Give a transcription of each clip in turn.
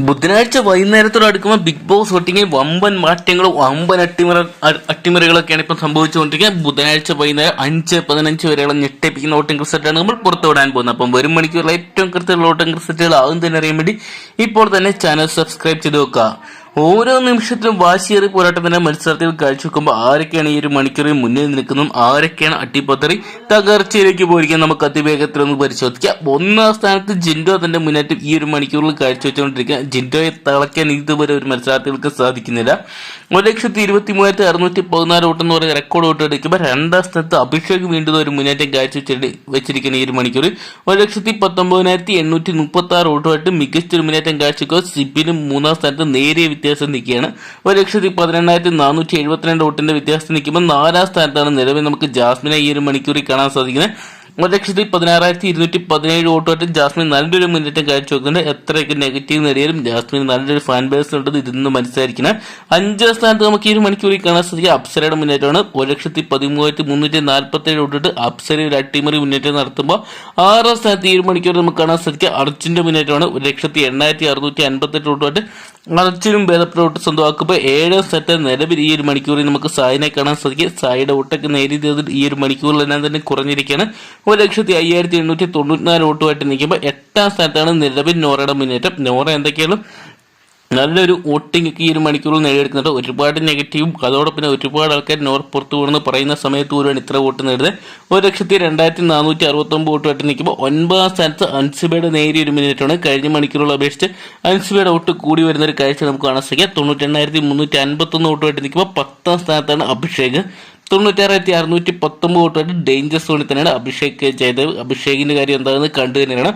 ബുധനാഴ്ച വൈകുന്നേരത്തോട് അടുക്കുമ്പോൾ big boss ഒട്ടിങ്ങി വമ്പൻ മാറ്റങ്ങളും വമ്പൻ അട്ടിമറ അട്ടിമറികളൊക്കെയാണ് ഇപ്പം സംഭവിച്ചുകൊണ്ടിരിക്കുന്നത്. ബുധനാഴ്ച വൈകുന്നേരം അഞ്ച് പതിനഞ്ച് വരെയുള്ള ഞെട്ടിപ്പിക്കുന്ന വോട്ടിംഗ് റിസൾട്ടാണ് നമ്മൾ പുറത്തുവിടാൻ പോകുന്നത്. അപ്പം വരും മണിക്കൂറിൽ ഏറ്റവും കൃത്യമുള്ള വോട്ടിംഗ് റിസൾട്ടുകൾ ആകും തന്നെ അറിയാൻ വേണ്ടി ഇപ്പോൾ തന്നെ ചാനൽ സബ്സ്ക്രൈബ് ചെയ്ത് വെക്കുക. ഓരോ നിമിഷത്തിലും വാശിയേറി പോരാട്ടത്തിന്റെ മത്സരത്തിൽ കാഴ്ചവെക്കുമ്പോൾ ആരൊക്കെയാണ് ഈ ഒരു മണിക്കൂറിൽ മുന്നിൽ നിൽക്കുന്നതും ആരൊക്കെയാണ് അട്ടിപ്പത്തറി തകർച്ചയിലേക്ക് പോയിരിക്കുന്നത് നമുക്ക് അതിവേഗത്തിൽ ഒന്ന് പരിശോധിക്കാം. ഒന്നാം സ്ഥാനത്ത് ജിൻഡോ തന്റെ മുന്നേറ്റം ഈ ഒരു മണിക്കൂറിൽ കാഴ്ചവെച്ചുകൊണ്ടിരിക്കുക ജിൻഡോയെ തളയ്ക്കാൻ ഇതുവരെ ഒരു മത്സരാർത്ഥികൾക്ക് സാധിക്കുന്നില്ല. ഒരു ലക്ഷത്തി ഇരുപത്തി മൂവായിരത്തി അറുന്നൂറ്റി പതിനാല് വോട്ട് എന്ന് പറയുന്ന റെക്കോർഡ് വോട്ട് എടുക്കുമ്പോൾ രണ്ടാം സ്ഥാനത്ത് അഭിഷേക് വീണ്ടും ഒരു മുന്നേറ്റം കാഴ്ചവെച്ചിട്ട് വെച്ചിരിക്കുന്ന ഈ ഒരു മണിക്കൂറിൽ ഒരു ലക്ഷത്തി പത്തൊമ്പതിനായിരത്തി എണ്ണൂറ്റി മുപ്പത്തി ആറ് വോട്ടുമായിട്ട് മികച്ചൊരു മുന്നേറ്റം കാഴ്ചവെക്കുക. സിബിനും മൂന്നാം സ്ഥാനത്ത് നേരിയ വ്യത്യാസം നിൽക്കുകയാണ്. ഒരു ലക്ഷത്തി പതിനെണ്ണായിരത്തി നാനൂറ്റി എഴുപത്തിരണ്ട് വോട്ടിന്റെ വ്യത്യാസത്തിൽ നിൽക്കുമ്പോൾ നാലാം സ്ഥാനത്താണ് നിലവിൽ നമുക്ക് ജാസ്മിനെ ഈ ഒരു മണിക്കൂറിൽ കാണാൻ സാധിക്കുന്നത്. ഒരു ലക്ഷത്തി പതിനാറായിരത്തി ഇരുന്നൂറ്റി പതിനേഴ് വോട്ടുമായിട്ട് ജാസ്മിൻ നല്ലൊരു മുന്നേറ്റം കാഴ്ച വെക്കുന്നുണ്ട് എത്രയൊക്കെ നെഗറ്റീവ് നേടിയാലും ജാസ്മിൻ നല്ലൊരു ഫാൻ ബേസ് ഉണ്ടെന്ന് ഇതിന്ന് മനസ്സിലായിരിക്കണം അഞ്ചാം സ്ഥാനത്ത് നമുക്ക് ഈ ഒരു മണിക്കൂറിൽ കാണാൻ സാധിക്കുക അപ്സരയുടെ മുന്നേറ്റമാണ്. ഒരു ലക്ഷത്തി പതിമൂവായിരത്തി മുന്നൂറ്റി നാൽപ്പത്തി ഏഴ് വോട്ടിട്ട് അപ്സര ഒരു അട്ടിമറി മുന്നേറ്റം നടത്തുമ്പോൾ ആറാം സ്ഥാനത്ത് ഈ ഒരു മണിക്കൂർ നമുക്ക് കാണാൻ സാധിക്കുക. അർജുന്റെ മുന്നേറ്റമാണ്. ഒരു ലക്ഷത്തി എണ്ണായിരത്തി അറുന്നൂറ്റി അൻപത്തെട്ട് വോട്ടുമായിട്ട് അർജുനും ഭേദപ്പെട്ട ഔട്ട് സ്വന്തമാക്കുമ്പോൾ ഏഴാം സെറ്റ് നിലവിൽ ഈ ഒരു മണിക്കൂറിൽ നമുക്ക് സായിനെ കാണാൻ സാധിക്കും. സായിയുടെ ഔട്ടൊക്കെ നേരിയതിൽ ഈ ഒരു മണിക്കൂറിൽ എല്ലാം തന്നെ കുറഞ്ഞിരിക്കുകയാണ്. ഒരു ലക്ഷത്തി അയ്യായിരത്തി എണ്ണൂറ്റി തൊണ്ണൂറ്റിനാല് വോട്ടുമായിട്ട് നിൽക്കുമ്പോൾ എട്ടാം സ്ഥാനത്താണ് നിലവിൽ നോറയുടെ മുന്നേറ്റം. നോറ എന്തൊക്കെയാണ്? നല്ലൊരു വോട്ടിംഗ് ഒക്കെ ഈ ഒരു മണിക്കൂറിൽ നേടിയെടുക്കുന്നുണ്ട് ഒരുപാട് നെഗറ്റീവും അതോടൊപ്പം ഒരുപാട് ആൾക്കാർ നോർ പുറത്തു പോകുന്നു പറയുന്ന സമയത്ത് പോലും ഇത്ര വോട്ട് നേടുന്നത്. ഒരു ലക്ഷത്തി രണ്ടായിരത്തി നാനൂറ്റി അറുപത്തൊമ്പത് വോട്ടുമായിട്ട് നിൽക്കുമ്പോൾ ഒൻപതാം സ്ഥാനത്ത് അൻസിബയുടെ നേരിയ ഒരു മിനിറ്റാണ് കഴിഞ്ഞ മണിക്കൂറുകൾ അപേക്ഷിച്ച് അൻസിബയുടെ വോട്ട് കൂടി വരുന്ന ഒരു കാഴ്ച നമുക്ക് കാണാൻ സാധിക്കാം. തൊണ്ണൂറ്റി എണ്ണായിരത്തി മുന്നൂറ്റി അൻപത്തൊന്ന് വോട്ടുമായിട്ട് നിൽക്കുമ്പോൾ പത്താം സ്ഥാനത്താണ് അഭിഷേക്. തൊണ്ണൂറ്റാറായിരത്തി അറുന്നൂറ്റി പത്തൊമ്പത് വോട്ടായിട്ട് ഡേഞ്ചർ സോണിൽ തന്നെയാണ് അഭിഷേക് ജയദേവ്. അഭിഷേകിന്റെ കാര്യം എന്താണെന്ന് കണ്ടു തന്നെയാണ്.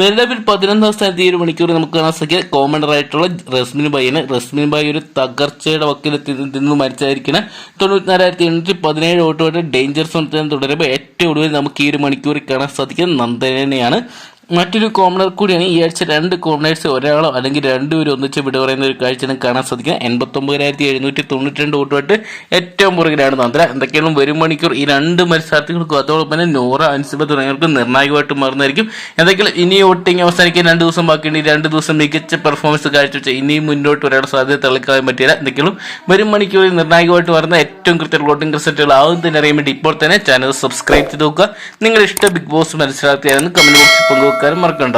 നിലവിൽ പതിനൊന്നാം സ്ഥാനത്ത് ഈ ഒരു മണിക്കൂർ നമുക്ക് കാണാൻ സാധിക്കുക കോമണർ ആയിട്ടുള്ള റസ്മിൻ ബായിന് റസ്മിൻ ബായി ഒരു തകർച്ചയുടെ വക്കിലെത്തി നിന്ന് മരിച്ചായിരിക്കണം. തൊണ്ണൂറ്റിനാലായിരത്തി എണ്ണൂറ്റി പതിനേഴ് വോട്ടുമായിട്ട് ഡേഞ്ചർ സോൺ തുടരുമ്പോൾ ഏറ്റവും ഒടുവിൽ നമുക്ക് ഈ ഒരു മണിക്കൂറിൽ കാണാൻ സാധിക്കുന്നത് നന്ദനെയാണ് മറ്റൊരു കോമണർ കൂടിയാണ് ഈ ആഴ്ച രണ്ട് കോമണേഴ്സ് ഒരാളോ അല്ലെങ്കിൽ രണ്ടുപേരും ഒന്നിച്ച് വിട പറയുന്ന ഒരു കാഴ്ച നമുക്ക് കാണാൻ സാധിക്കുക. എൺപത്തൊമ്പതിനായിരത്തി എഴുന്നൂറ്റി തൊണ്ണൂറ്റി രണ്ട് വോട്ടുമായിട്ട് ഏറ്റവും പുറകിലാണ് നന്ദ്ര എന്തൊക്കെയാണ് വരും മണിക്കൂർ ഈ രണ്ട് മത്സരാർത്ഥികൾക്കും അതോടൊപ്പം തന്നെ നോറ അൻസിബ തുടങ്ങിയവർക്ക് നിർണായകമായിട്ട് മാറുന്നതായിരിക്കും. എന്തെങ്കിലും ഇനി വോട്ടിംഗ് അവസാനിക്കാൻ രണ്ട് ദിവസം ബാക്കിയുണ്ട്. ഈ രണ്ട് ദിവസം മികച്ച പെർഫോമൻസ് കാഴ്ചവെച്ച ഇനിയും മുന്നോട്ട് വരാൻ സാധ്യത തളിക്കാൻ പറ്റില്ല. എന്തെങ്കിലും വരും മണിക്കൂറിൽ നിർണായകമായിട്ട് വരുന്ന ഏറ്റവും കൃത്യ വോട്ടിംഗ് റിസൾട്ടുകൾ ആദ്യം തന്നെ അറിയാൻ വേണ്ടി ഇപ്പോൾ തന്നെ ചാനൽ സബ്സ്ക്രൈബ് ചെയ്ത് നോക്കുക. നിങ്ങൾ ഇഷ്ട ബിഗ് ബോസ് മത്സരാർത്ഥിയാണെന്ന് കമന്റ് ബോക്സിൽ പങ്കുവെക്കാനും മറക്കണ്ട.